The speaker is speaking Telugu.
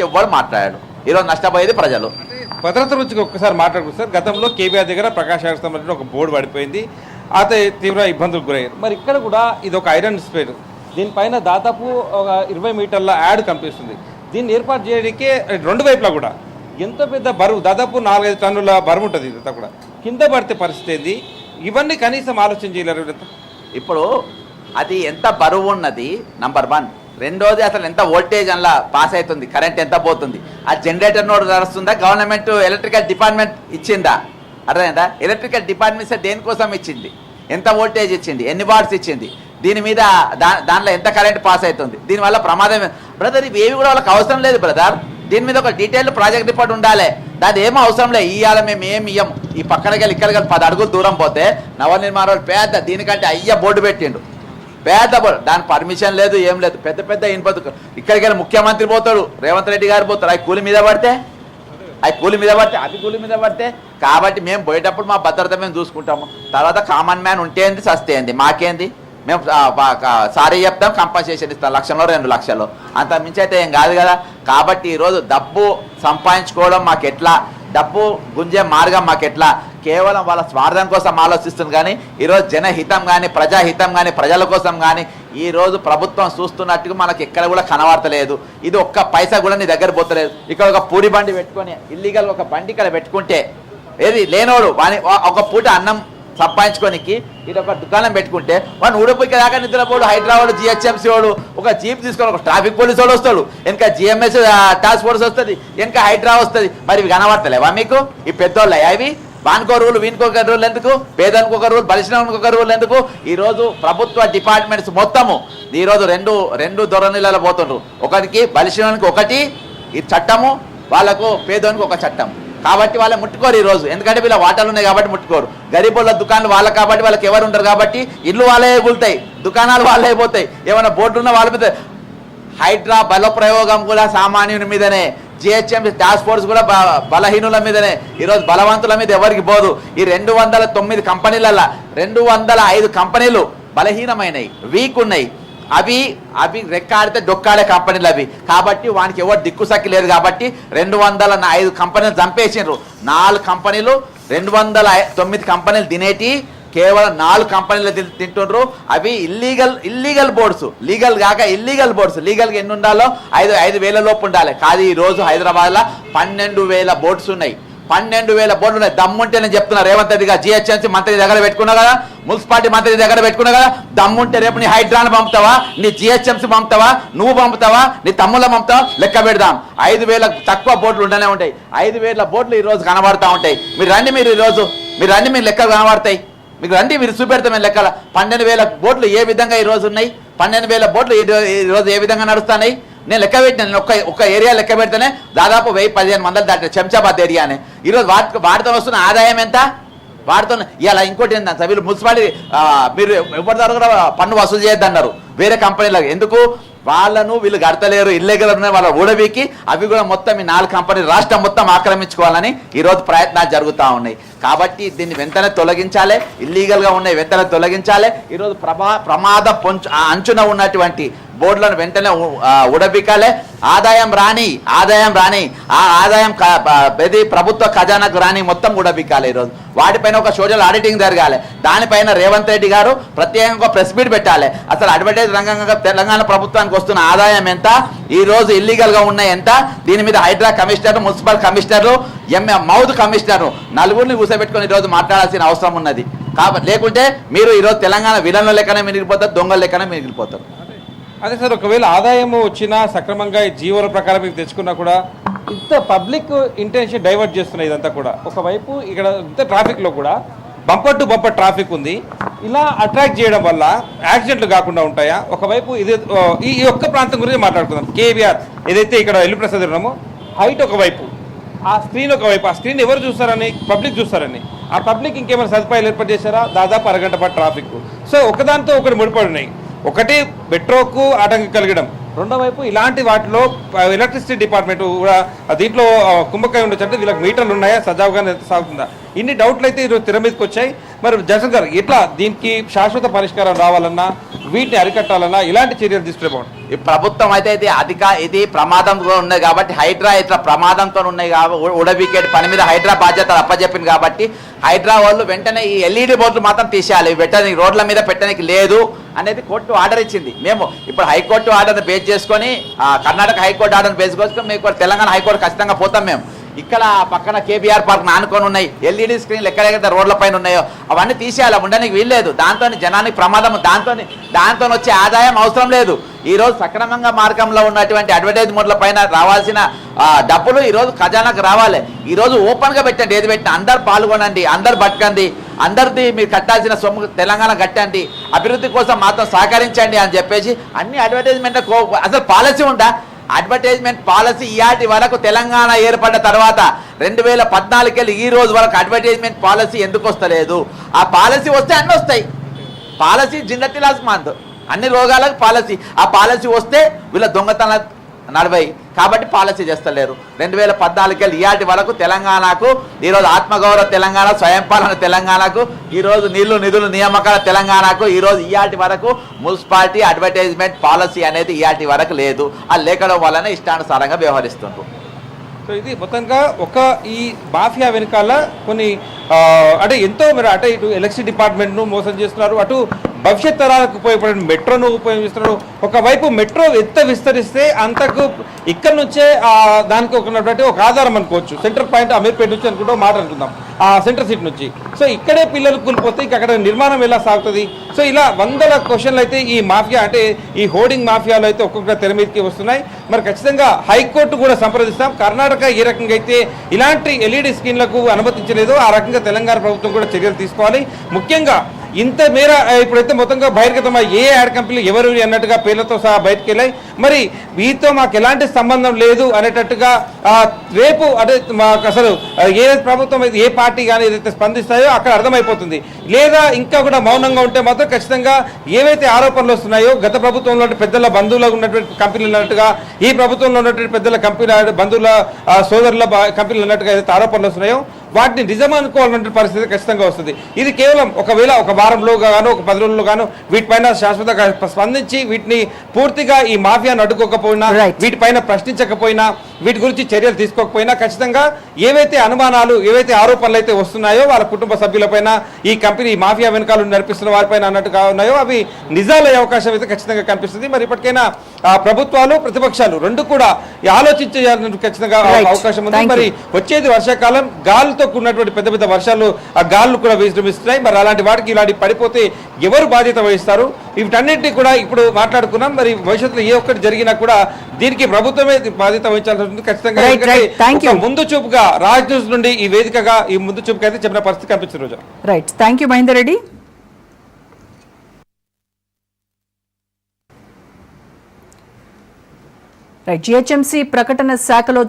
కాబట్టి ఎవ్వరు మాట్లాడాడు. ఈరోజు నష్టపోయేది ప్రజలు. భద్రత గురించి ఒక్కసారి మాట్లాడుకుంటారు సార్ గతంలో కేబీఆర్ దగ్గర ప్రకాశ్ సంబంధించిన ఒక బోర్డు పడిపోయింది. అయితే తీవ్ర ఇబ్బందులకు గురయ్యారు. మరి ఇక్కడ కూడా ఇది ఒక ఐరన్ స్పేర్ దీనిపైన దాదాపు ఒక ఇరవై మీటర్ల యాడ్ కనిపిస్తుంది. దీన్ని ఏర్పాటు చేయడానికి రెండు వైపులా కూడా ఎంత పెద్ద బరువు దాదాపు నాలుగైదు టన్నుల బరువు ఉంటుంది ఇదంతా కూడా. కింద పడితే పరిస్థితి ఏంది? ఇవన్నీ కనీసం ఆలోచన చేయలేరు. ఇప్పుడు అది ఎంత బరువు ఉన్నది నంబర్ వన్ రెండోది అసలు ఎంత వోల్టేజ్ అలా పాస్ అవుతుంది కరెంట్ ఎంత పోతుంది? ఆ జనరేటర్ నోడ్ నడుస్తుందా? గవర్నమెంట్ ఎలక్ట్రికల్ డిపార్ట్మెంట్ ఇచ్చిందా? అర్థమైందా? ఎలక్ట్రికల్ డిపార్ట్మెంట్ దేనికోసం ఇచ్చింది? ఎంత వోల్టేజ్ ఇచ్చింది? ఎన్ని వాట్స్ ఇచ్చింది? దీని మీద దా దానిలో ఎంత కరెంట్ పాస్ అవుతుంది? దీనివల్ల ప్రమాదం బ్రదర్ ఇవి ఏవి కూడా వాళ్ళకి అవసరం లేదు బ్రదర్ దీని మీద ఒక డీటెయిల్ ప్రాజెక్ట్ రిపోర్ట్ ఉండాలి. దాని ఏమో అవసరం లేదు ఇవాళ మేము ఏం ఇయ్యం. ఈ పక్కన గెలి ఇక్కడ గెలి పది అడుగులు దూరం పోతే నవనిర్మాణ వాళ్ళు పెద్ద దీనికంటే అయ్య బోర్డు పెట్టిండు. పెద్ద దాని పర్మిషన్ లేదు ఏం లేదు. పెద్ద పెద్ద ఇనుపదు ఇక్కడికి వెళ్ళి ముఖ్యమంత్రి పోతాడు రేవంత్ రెడ్డి గారు పోతారు అవి కూలి మీద పడితే అవి కూలి మీద పడితే అది కూలి మీద పడితే కాబట్టి మేము పోయేటప్పుడు మా భద్రత మేము చూసుకుంటాము. తర్వాత కామన్ మ్యాన్ ఉంటేంది సస్తేంది మాకేంది? మేము సారీ చెప్తాం కంపన్సేషన్ ఇస్తాం. లక్షలో రెండు లక్షలు. అంత మించి అయితే ఏం కాదు కదా. కాబట్టి ఈరోజు డబ్బు సంపాదించుకోవడం మాకు ఎట్లా డబ్బు గుంజే మార్గం మాకు ఎట్లా కేవలం వాళ్ళ స్వార్థం కోసం ఆలోచిస్తుంది కానీ ఈరోజు జనహితం కానీ ప్రజాహితం కానీ ప్రజల కోసం కానీ ఈరోజు ప్రభుత్వం చూస్తున్నట్టుగా మనకి ఎక్కడ కూడా కనబడతలేదు ఇది ఒక్క పైసా కూడా నీ దగ్గర పోతలేదు. ఇక్కడ ఒక పూరి బండి పెట్టుకొని ఇల్లీగల్ ఒక బండి ఇక్కడ పెట్టుకుంటే ఏది లేనోడు వాని ఒక పూట అన్నం సంపాదించుకోనికి ఇది ఒక దుకాణం పెట్టుకుంటే వాడిని ఊడిపోయి దాకా నిద్రపోడు హైదరాబాద్ జిహెచ్ఎంసీ వాడు ఒక జీప్ తీసుకొని ఒక ట్రాఫిక్ పోలీస్ వాడు వస్తాడు. వెనక జిఎంఎస్ టాస్క్ ఫోర్స్ వస్తుంది వెనక హైడ్రా వస్తుంది. మరి ఇవి కనబడతలేవా మీకు? ఈ పెద్దోళ్ళు అవి వానికో రూల్ వీనికో రూల్ ఎందుకు? పేదలకు ఒక రూల్ బలిసినానికి ఒక రూల్ ఎందుకు? ఈ రోజు ప్రభుత్వ డిపార్ట్మెంట్స్ మొత్తము ఈ రోజు రెండు రెండు ధోరణిలలో పోతుండ్రు. ఒకరికి బలిసినానికి ఒకటి ఈ చట్టము వాళ్ళకు పేదోనికి ఒక చట్టం కాబట్టి వాళ్ళు ముట్టుకోరు ఈ రోజు. ఎందుకంటే వీళ్ళ వాటాలు ఉన్నాయి కాబట్టి ముట్టుకోరు. గరీబుల దుకాణాలు వాళ్ళ కాబట్టి వాళ్ళకి ఎవరు ఉంటారు కాబట్టి ఇల్లు వాళ్ళే కూలుతాయి దుకాణాలు వాళ్ళే పోతాయి. ఏమైనా బోర్డు ఉన్న వాళ్ళ మీద హైడ్రా బలప్రయోగం కూడా సామాన్యుని మీదనే. జిహెచ్ఎం టాస్క్ ఫోర్స్ కూడా బలహీనుల మీదనే. ఈరోజు బలవంతుల మీద ఎవరికి పోదు ఈ రెండు వందల తొమ్మిది కంపెనీలల్లా రెండు వందల ఐదు కంపెనీలు బలహీనమైనవి వీక్ ఉన్నాయి. అవి అవి రెక్కాడితే డొక్కాడే కంపెనీలు అవి. కాబట్టి వానికి ఎవరు దిక్కుసక్కి లేదు కాబట్టి రెండు వందల ఐదు కంపెనీలు చంపేసిండ్రు. నాలుగు కంపెనీలు రెండు వందల తొమ్మిది కంపెనీలు తినేటి కేవలం నాలుగు కంపెనీలు తింటుండ్రు. అవి ఇల్లీగల్ ఇల్లీగల్ బోర్డ్స్ లీగల్ కాక ఇల్లీగల్ బోర్డ్స్ లీగల్గా ఎన్ని ఉండాలో ఐదు ఐదు వేల లోపు ఉండాలి. కాదు ఈ రోజు హైదరాబాద్లో పన్నెండు వేల బోర్డ్స్ ఉన్నాయి. పన్నెండు వేల బోర్డులు ఉన్నాయి. దమ్ముంటే నేను చెప్తున్నా రేవంత్ రెడ్డి గారు. జిహెచ్ఎంసీ మంత్రి దగ్గర పెట్టుకున్నా కదా? మున్సిపాలిటీ మంత్రి దగ్గర పెట్టుకున్నా కదా? దమ్ముంటే రేపు నీ హైడ్రాన్ పంపుతావా? నీ జిహెచ్ఎంసీ పంపుతావా? నువ్వు పంపుతావా? నీ తమ్ముళ్ళ పంపుతావా? లెక్క పెడదాం. ఐదు వేల తక్కువ బోర్డులు ఉండనే ఉంటాయి. ఐదు వేల బోర్డులు ఈరోజు కనబడతా ఉంటాయి. మీరు రండి మీరు ఈ రోజు. మీరు రండి మీరు లెక్క కనబడతాయి. మీకు రండి మీరు చూపెడతాం లెక్కల? పన్నెండు వేల బోట్లు ఏ విధంగా ఈ రోజు ఉన్నాయి? పన్నెండు వేల బోట్లు ఈ ఏ విధంగా నడుస్తున్నాయి? నేను లెక్క పెట్టిన నేను ఒక్క ఒక్క ఏరియా లెక్క పెడితేనే దాదాపు వెయ్యి పదిహేను వందలు దాటిన చెంచాబాద్ ఏరియానే ఈరోజు వాటి వాటితో వస్తున్న ఆదాయం ఎంత? వాటితో ఇలా ఇంకోటి ఏంటంటే వీళ్ళు మున్సిపాలిటీ మీరు ఎవరి ద్వారా కూడా పన్ను వసూలు చేయొద్దన్నారు వేరే కంపెనీలకు. ఎందుకు? వాళ్ళను వీళ్ళు కడతలేరు ఇల్లీగల్ ఉన్నాయి వాళ్ళ ఊడబీకి అవి కూడా మొత్తం ఈ నాలుగు కంపెనీలు రాష్ట్రం మొత్తం ఆక్రమించుకోవాలని ఈరోజు ప్రయత్నాలు జరుగుతూ ఉన్నాయి. కాబట్టి దీన్ని వెంటనే తొలగించాలి ఇల్లీగల్గా ఉన్నాయి వెంటనే తొలగించాలి. ఈరోజు ప్రభా ప్రమాద పొంచు ఆ అంచున ఉన్నటువంటి బోర్డులను వెంటనే ఉడబికాలే. ఆదాయం రాని ఆదాయం రాని ఆ ఆదాయం ప్రతి ఇది ప్రభుత్వ ఖజానాకు రాని మొత్తం ఉడబికాలి ఈరోజు. వాటిపైన ఒక సోషల్ ఆడిటింగ్ జరగాలి. దానిపైన రేవంత్ రెడ్డి గారు ప్రత్యేకంగా ప్రెస్ మీట్ పెట్టాలి. అసలు అడ్వర్టైజ్ రంగంగా తెలంగాణ ప్రభుత్వానికి వస్తున్న ఆదాయం ఎంత? ఈ రోజు ఇల్లీగల్గా ఉన్న ఉన్నాయి ఎంత? దీని మీద Hydraa commissioner municipal commissioner MA UD commissioner నలుగురిని కూర్చోబెట్టుకొని ఈరోజు మాట్లాడాల్సిన అవసరం ఉన్నది. కాబట్టి లేకుంటే మీరు ఈరోజు తెలంగాణ విలన్ల లెక్కనే మిగిలిపోతారు దొంగల లెక్కనే మిగిలిపోతారు. అదే సార్ ఒకవేళ ఆదాయం వచ్చినా సక్రమంగా జీవోల ప్రకారం తెచ్చుకున్నా కూడా ఇంత పబ్లిక్ ఇంటెన్షన్ డైవర్ట్ చేస్తున్నాయి ఇదంతా కూడా. ఒకవైపు ఇక్కడ ఇంత ట్రాఫిక్లో కూడా బంపర్ టు బంపర్ ట్రాఫిక్ ఉంది. ఇలా అట్రాక్ట్ చేయడం వల్ల యాక్సిడెంట్లు కాకుండా ఉంటాయా? ఒకవైపు ఇది ఈ ఈ ఒక్క ప్రాంతం గురించి మాట్లాడుకుందాం. కేవీఆర్ ఏదైతే ఇక్కడ ఎల్లు ప్రసాద్ ఉన్నామో హైట్ ఒకవైపు ఆ స్క్రీన్ ఒకవైపు ఆ స్క్రీన్ ఎవరు చూస్తారని పబ్లిక్ చూస్తారని ఆ పబ్లిక్ ఇంకేమైనా సదుపాయాలు ఏర్పాటు చేశారా? దాదాపు అరగంట పాటు ట్రాఫిక్. సో ఒకదాంతో ఒకటి ముడిపడి ఉన్నాయి. ఒకటి మెట్రోకు ఆటంకం కలగడం. రెండో వైపు ఇలాంటి వాటిలో ఎలక్ట్రిసిటీ డిపార్ట్మెంట్ కూడా దీంట్లో కుంభకాయ ఉండొచ్చు వీళ్ళకి మీటర్లు ఉన్నాయా? సజావుగా సాగుతుందా? ఇన్ని డౌట్లు అయితే ఈరోజు తెర మీదకి వచ్చాయి. మరి జగన్ గారు ఎట్లా దీనికి శాశ్వత పరిష్కారం రావాలన్నా వీటిని అరికట్టాలన్నా ఇలాంటి చర్యలు తీసుకునే బాగుంటుంది ఈ ప్రభుత్వం అయితే ఇది అధిక ఇది ప్రమాదంతో ఉన్నది కాబట్టి హైడ్రా ఇట్లా ప్రమాదంతో ఉన్నాయి కాబట్టి ఉడబికెట్ పని మీద హైడ్రా బాధ్యత అప్పచెప్పింది కాబట్టి హైడ్రా వాళ్ళు వెంటనే ఈ ఎల్ఈడి బోర్డులు మాత్రం తీసేయాలి. పెట్టడానికి రోడ్ల మీద పెట్టడానికి లేదు. అనేది కోర్టు ఆర్డర్ ఇచ్చింది. మేము ఇప్పుడు హైకోర్టు ఆర్డర్ని బేస్ చేసుకొని కర్ణాటక హైకోర్టు ఆర్డర్ని బేస్ చేసుకొని మేము తెలంగాణ హైకోర్టు ఖచ్చితంగా పోతాం మేము. ఇక్కడ పక్కన కేబీఆర్ పార్క్ నానుకొని ఉన్నాయి. ఎల్ఈడి స్క్రీన్లు ఎక్కడెక్కడ రోడ్ల పైన ఉన్నాయో అవన్నీ తీసేయాలి. ఉండడానికి వీల్లేదు. దాంతో జనానికి ప్రమాదం దాంతో దాంతో వచ్చే ఆదాయం అవసరం లేదు. ఈరోజు సక్రమంగా మార్గంలో ఉన్నటువంటి అడ్వర్టైజ్మెంట్ల పైన రావాల్సిన డబ్బులు ఈరోజు ఖజానాకు రావాలి. ఈరోజు ఓపెన్గా పెట్టండి. ఏది పెట్టినా అందరు పాల్గొనండి అందరు బతకండి. అందరిది మీరు కట్టాల్సిన సొమ్ము తెలంగాణ కట్టండి. అభివృద్ధి కోసం మాత్రం సహకరించండి అని చెప్పేసి అన్ని అడ్వర్టైజ్మెంట్ అసలు పాలసీ ఉందా? అడ్వర్టైజ్మెంట్ పాలసీ ఇయాటి వరకు తెలంగాణ ఏర్పడ్డ తర్వాత రెండు వేల పద్నాలుగుకెళ్ళి ఈ రోజు వరకు అడ్వర్టైజ్మెంట్ పాలసీ ఎందుకు వస్తలేదు? ఆ పాలసీ వస్తే అన్నీ వస్తాయి. పాలసీ జిందటిలాస్ మంత్ అన్ని రోగాలకు పాలసీ. ఆ పాలసీ వస్తే వీళ్ళ దొంగతన నడవై కాబట్టి పాలసీ చేస్తలేరు. రెండు వేల పద్నాలుగుకెళ్ళి ఇయాటి వరకు తెలంగాణకు ఈరోజు ఆత్మగౌరవ తెలంగాణ స్వయంపాలన తెలంగాణకు ఈరోజు నీళ్ళు నిధులు నియామకాల తెలంగాణకు ఈరోజు ఇయాటి వరకు మున్సిపాలిటీ అడ్వర్టైజ్మెంట్ పాలసీ అనేది ఇయాటి వరకు లేదు. ఆ లేఖడం వలన ఇష్టానుసారంగా వ్యవహరిస్తుండ్రు. సో ఇది మొత్తంగా ఒక ఈ మాఫియా వెనకాల కొన్ని అంటే ఎంతో మీరు అటు ఇటు ఎలక్ట్రిసిటీ డిపార్ట్మెంట్ను మోసం చేస్తున్నారు. అటు భవిష్యత్ తరాలకు ఉపయోగపడే మెట్రోను ఉపయోగిస్తున్నాడు. ఒకవైపు మెట్రో ఎంత విస్తరిస్తే అంతకు ఇక్కడ నుంచే దానికి ఒక ఉన్నటువంటి ఒక ఆధారం అనుకోవచ్చు. సెంటర్ పాయింట్ అమీర్పేట నుంచి అనుకుంటూ మాట అనుకుందాం. ఆ సెంటర్ సీట్ నుంచి. సో ఇక్కడే పిల్లలు కూలిపోతే ఇంక అక్కడ నిర్మాణం ఎలా సాగుతుంది? సో ఇలా వందల క్వశ్చన్లు అయితే ఈ మాఫియా అంటే ఈ హోర్డింగ్ మాఫియాలు అయితే ఒక్కొక్క తెర మీదకి వస్తున్నాయి. మరి ఖచ్చితంగా హైకోర్టు కూడా సంప్రదిస్తాం. కర్ణాటక ఏ రకంగా అయితే ఇలాంటి ఎల్ఈడి స్క్రీన్లకు అనుమతించలేదో ఆ రకంగా తెలంగాణ ప్రభుత్వం కూడా చర్యలు తీసుకోవాలి. ముఖ్యంగా ఇంత మేర ఇప్పుడైతే మొత్తంగా బహిర్గతం ఏ యాడ్ కంపెనీలు ఎవరు అన్నట్టుగా పేర్లతో సహా బయటకు వెళ్ళాయి మరి వీటితో మాకు ఎలాంటి సంబంధం లేదు అనేటట్టుగా రేపు అంటే మాకు అసలు ఏ ప్రభుత్వం అయితే ఏ పార్టీ కానీ ఏదైతే స్పందిస్తాయో అక్కడ అర్థమైపోతుంది. లేదా ఇంకా కూడా మౌనంగా ఉంటే మాత్రం ఖచ్చితంగా ఏవైతే ఆరోపణలు వస్తున్నాయో గత ప్రభుత్వంలో పెద్దల బంధువులకు ఉన్నటువంటి కంపెనీలు అన్నట్టుగా ఈ ప్రభుత్వంలో ఉన్నటువంటి పెద్దల కంపెనీ బంధువుల సోదరుల కంపెనీలు అన్నట్టుగా ఏదైతే ఆరోపణలు వస్తున్నాయో వాటిని నిజం అనుకోవాలన్న పరిస్థితి ఖచ్చితంగా వస్తుంది ఇది కేవలం ఒకవేళ ఒక వారంలో గాను ఒక పది రోజుల్లో గాను వీటిపైన శాశ్వతంగా స్పందించి వీటిని పూర్తిగా ఈ మాఫియాను అడ్డుకోకపోయినా. వీటిపైన ప్రశ్నించకపోయినా వీటి గురించి చర్యలు తీసుకోకపోయినా ఖచ్చితంగా ఏవైతే అనుమానాలు ఏవైతే ఆరోపణలు అయితే వస్తున్నాయో వాళ్ళ కుటుంబ సభ్యులపైన ఈ కంపెనీ మాఫియా వెనకాల నడిపిస్తున్న వారిపైన అన్నట్టుగా ఉన్నాయో అవి నిజాలయ్యే అవకాశం అయితే ఖచ్చితంగా కనిపిస్తుంది మరి ఇప్పటికైనా ఆ ప్రభుత్వాలు ప్రతిపక్షాలు రెండు కూడా ఆలోచించాలని ఖచ్చితంగా. అవకాశం ఉంది. మరి వచ్చేది వర్షాకాలం గాలితో కూడినటువంటి పెద్ద పెద్ద వర్షాలు ఆ గాలు కూడా విజృంభిస్తున్నాయి. మరి అలాంటి వాటికి ఇలాంటి పడిపోతే ఎవరు బాధ్యత వహిస్తారు? వీటన్నిటిని కూడా ఇప్పుడు మాట్లాడుకున్నాం. మరి భవిష్యత్తులో ఏ ఒక్కటి జరిగినా కూడా దీనికి ప్రభుత్వమే బాధ్యత వహించాల్సి ఉంటుంది. ఖచ్చితంగా. ముందు చూపుగా రాజ్ న్యూస్ నుండి ఈ వేదికగా ఈ ముందు చూపుగా అయితే చెప్పిన పరిస్థితి కనిపించింది రోజు. Right thank you Mahender Reddy right GHMC ప్రకటన శాఖలో